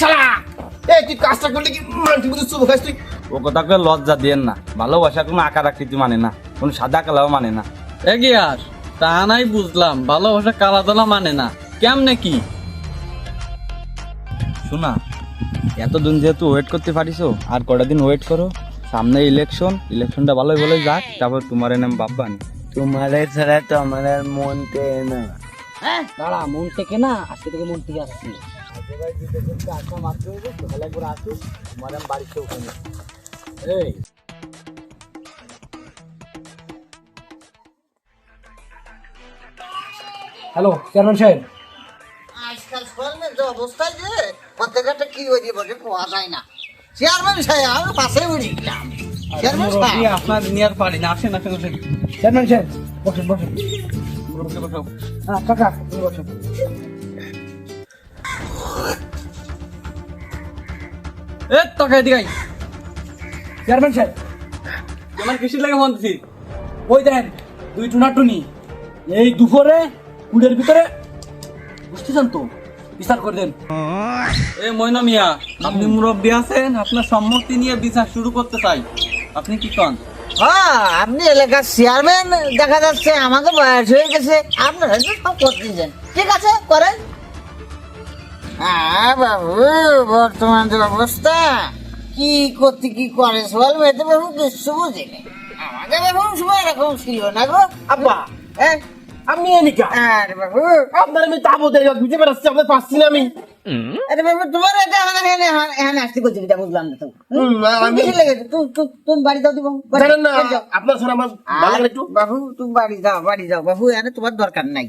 শালা। এই তুই কাজটা করলে কি? মানটি বুঝে চুপ খাস তুই? ও কথাকে লজ্জা দিয়েন না। ভালোবাসা কোনো আকার আকৃতি মানে না কোনো সাদা কালাও মানে না। এগিয়াস তা নাই বুঝলাম ভালোবাসা কালা দলা মানে না। কেমনে কি? শোনা এতদিন যেহেতু ওয়েট করতে পারিছো আর কটা দিন ওয়েট করো সামনে ইলেকশন ইলেকশনটা ভালোই ভালোই যাক তারপর তোমার নাম বাপ্পানি তোমারে ছাড়া তো আমার মন টেনে না। হ্যাঁ দাঁড়া মন থেকে না আজকে থেকে মন থেকে আসছি। এই হ্যালো চেয়ারম্যান সাহেব। আজকাল শোনেন যে অবস্থায় যে কি হয়ে বসে পাওয়া যায় না। চেয়ারম্যান সাহেব আমি পাশে গেলাম। চেয়ারম্যান সাহেব। আপনার নিয়ার পারি না আসেন আসেন আসেন। চেয়ারম্যান সাহেব বসেন বসেন। হ্যাঁ কাকা বসেন এ আপনি মুরব্বী আছেন, আপনার সম্মতি নিয়ে বিচার শুরু করতে চাই। আপনি কি কন? হ্যাঁ আপনি এলাকার চেয়ারম্যান দেখা যাচ্ছে, আমাকে বয়স হয়ে গেছে, আপনারা ঠিক আছে, করেন। বাবু বর্তমান যে অবস্থা কি করতে কি করে সবাল মেয়েতে বাবু কিছু বুঝিনি আমাদের বাবু সময় এরকম ছিল না গো। আব্বা হ্যাঁ? আমি এনিকা আরে বাবু। আপনার আমি তাবো দেয় বুঝতে পারছি আপনার পাচ্ছি না আমি। আরে বাবু তোমার এটা আমার এখানে এখানে আসতে করছি এটা বুঝলাম না তো। আমি- বেশি তুমি তুমি বাড়ি যাও দিব জানেন না আপনার ছাড়া আমার ভালো লাগে একটু। বাবু তুমি বাড়ি যাও বাড়ি যাও। বাবু এখানে তোমার দরকার নাই।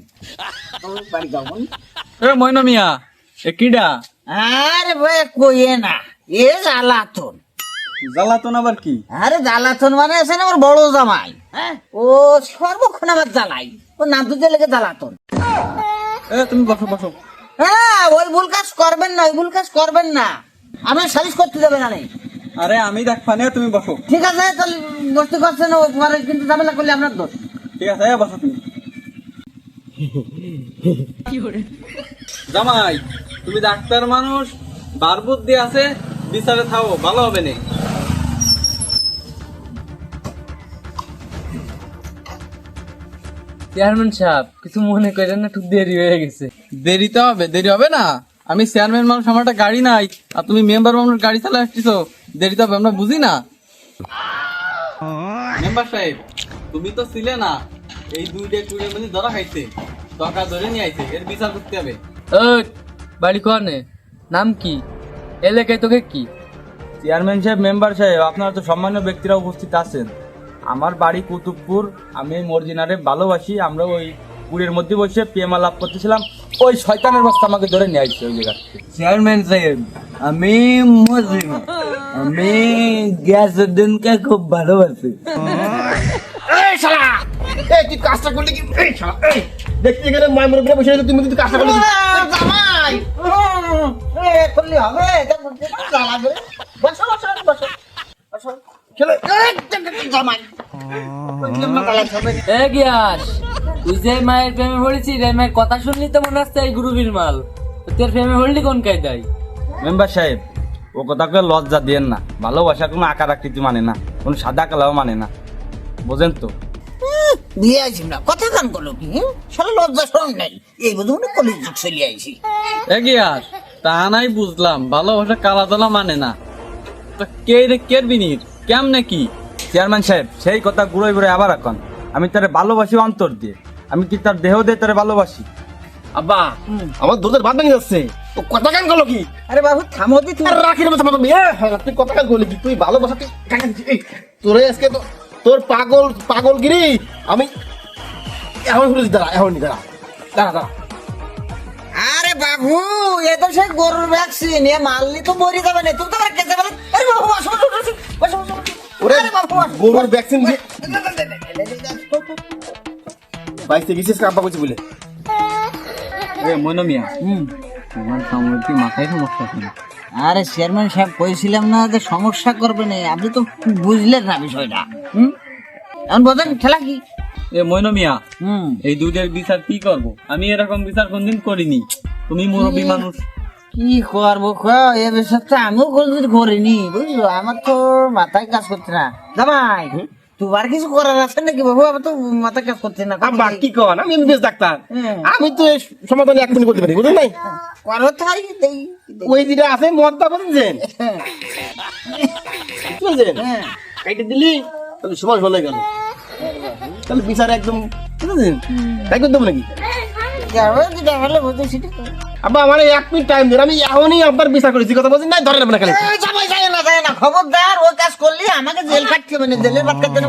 তুমি বাড়ি যাও। এ ময়না মিয়া। কিডা? আরে ভাই কইয়ে না। এ জ্বালাতন। জ্বালাতন আবার কি? আরে জ্বালাতন মানে আছে না আমার বড় জামাই হ্যাঁ? ও সর্বক্ষণ আমার জ্বালাই ও নাম তো লেগে জ্বালাতন। এ তুমি বসো বসো। হ্যাঁ ওই ভুল কাজ করবেন না ওই ভুল কাজ করবেন না। আমি সালিশ করতে যাবে না আরে আমি দেখবা না তুমি বসো। ঠিক আছে তাহলে বসতে করছেন ও পরে কিন্তু ঝামেলা করলে আপনার দোষ। ঠিক আছে এ বসো তুমি। জামাই তুমি ডাক্তার মানুষ বার বুদ্ধি আছে বিচারে থাও ভালো হবে না। চেয়ারম্যান সাহেব কিছু মনে করেন না একটু দেরি হয়ে গেছে। দেরি তো হবে দেরি হবে না। আমি চেয়ারম্যান মানুষ আমার একটা গাড়ি নাই আর তুমি মেম্বার মানুষ গাড়ি চালা আসছিস দেরি তো হবে আমরা বুঝি না। মেম্বার সাহেব তুমি তো ছিলে না এই দুইটা কুড়ির মধ্যে ধরা খাইছে টাকা ধরে নিয়ে আইছে এর বিচার করতে হবে। বাড়ি কনে নাম কি? এলাকায় তোকে কি? চেয়ারম্যান সাহেব মেম্বার সাহেব আপনারা তো সম্মানীয় ব্যক্তিরা উপস্থিত আছেন। আমার বাড়ি কুতুবপুর আমি মর্জিনারে ভালোবাসি আমরা ওই পুরের মধ্যে বসে প্রেমা লাভ করতেছিলাম। ওই শয়তানের বস্তা আমাকে ধরে নিয়ে আসছে ওই জায়গা চেয়ারম্যান সাহেব আমি মুসলিম আমি গ্যাস উদ্দিনকে খুব ভালোবাসি। এই শালা! এই তুই কাজটা করলে কি? এই শালা এই! দেখতে গেলে মায়ের মুরব্বী বসে তুমি তুই কাজটা করলে? করলে হবে। বসো বসো বসো বসো তুই যে মায়ের প্রেমে পড়েছিস এই মায়ের কথা শুনলি তো মনে হচ্ছে এই গুরুবীর মাল। তোর প্রেমে পড়লি কোন কায়দায়? মেম্বার সাহেব ও কথাকে লজ্জা দিয়েন না। ভালোবাসা কোনো আকার আকৃতি মানে না কোনো সাদা কালাও মানে না। বোঝেন তো? দিয়ে আইছি না। কথা কান করল কি হুম? শালা লজ্জা শরম নাই। এই বুঝুন না কলেজ যুগ চলে আইছি। এগিয়ার তা নাই বুঝলাম ভালোবাসা কালা দলা মানে না। তা কে রে কের বিনির? কেমনে কি? চেয়ারম্যান সাহেব সেই কথা ঘুরে ঘুরে আবার এখন। আমি তারে ভালোবাসি অন্তর দিয়ে। আমি কি তার দেহ দিয়ে তারে ভালোবাসি? আব্বা আমার দুধের ভাত ভেঙে যাচ্ছে। ও কথা কান করল কি? আরে বাবু থামো দি তুমি। আরে রাখি রে মাথা হ্যাঁ, তুই কথা কান করলি কি? তুই ভালোবাসা তুই তোরে আজকে তো তোর পাগল পাগলগিরি আমি এখন শুনেছি দাঁড়া এখন দাঁড়া দাঁড়া দাঁড়া। আরে বাবু এ তো সেই গরুর ভ্যাকসিন এ মারলি তো মরে যাবে না তুমি তো কেটে বলে আরে বাবু ওরে আরে। গরুর ভ্যাকসিন দিয়ে বাইসে গেছিস কাব্বা করছি বলে? এ মইন মিয়া তোমার সামনে কি মাথায় সমস্যা আছে আরে চেয়ারম্যান সাহেব কইছিলাম না যে সমস্যা করবে না। আপনি তো বুঝলেন না বিষয়টা। হুম? এখন বোঝেন খেলা কি? এ মইন মিয়া হুম। এই দুধের বিচার কি করব? আমি এরকম বিচার কোনদিন করিনি। তুমি মুরব্বী মানুষ। কি করব? এ বিষয় তো আমিও কোনদিন করিনি বুঝলো? আমার তো মাথায় কাজ করছে না। জামাই! তোমার কিছু করার আছে নাকি বাবু? আমার তো মাথায় কাজ করছে না আব্বা কি কন আমি এমবিবিএস ডাক্তার। হ্যাঁ। আমি তো সমাধানে এক মিনিট করতে পারি বুঝলেন নাই? করো তাই দেই। ওই যেটা আছে মদটা বুঝছেন? হ্যাঁ, বুঝলেন হ্যাঁ। কাইটে দিলি তাহলে সমাজ ভালো হয়ে গেল। তাহলে বিচার একদম বুঝলেন তাই করতে নাকি? যাব যেটা বুঝতে সেটা। আব্বা আমার এক মিনিট টাইম দিন। আমি এখনই আপনার বিচার করেছি কথা বলছি না ধরেন না খালি। এই, যাই না যাই না। খবরদার ওই কাজ করলে আমাকে জেল কাটতে হবে না জেলের ভাত কাটতে না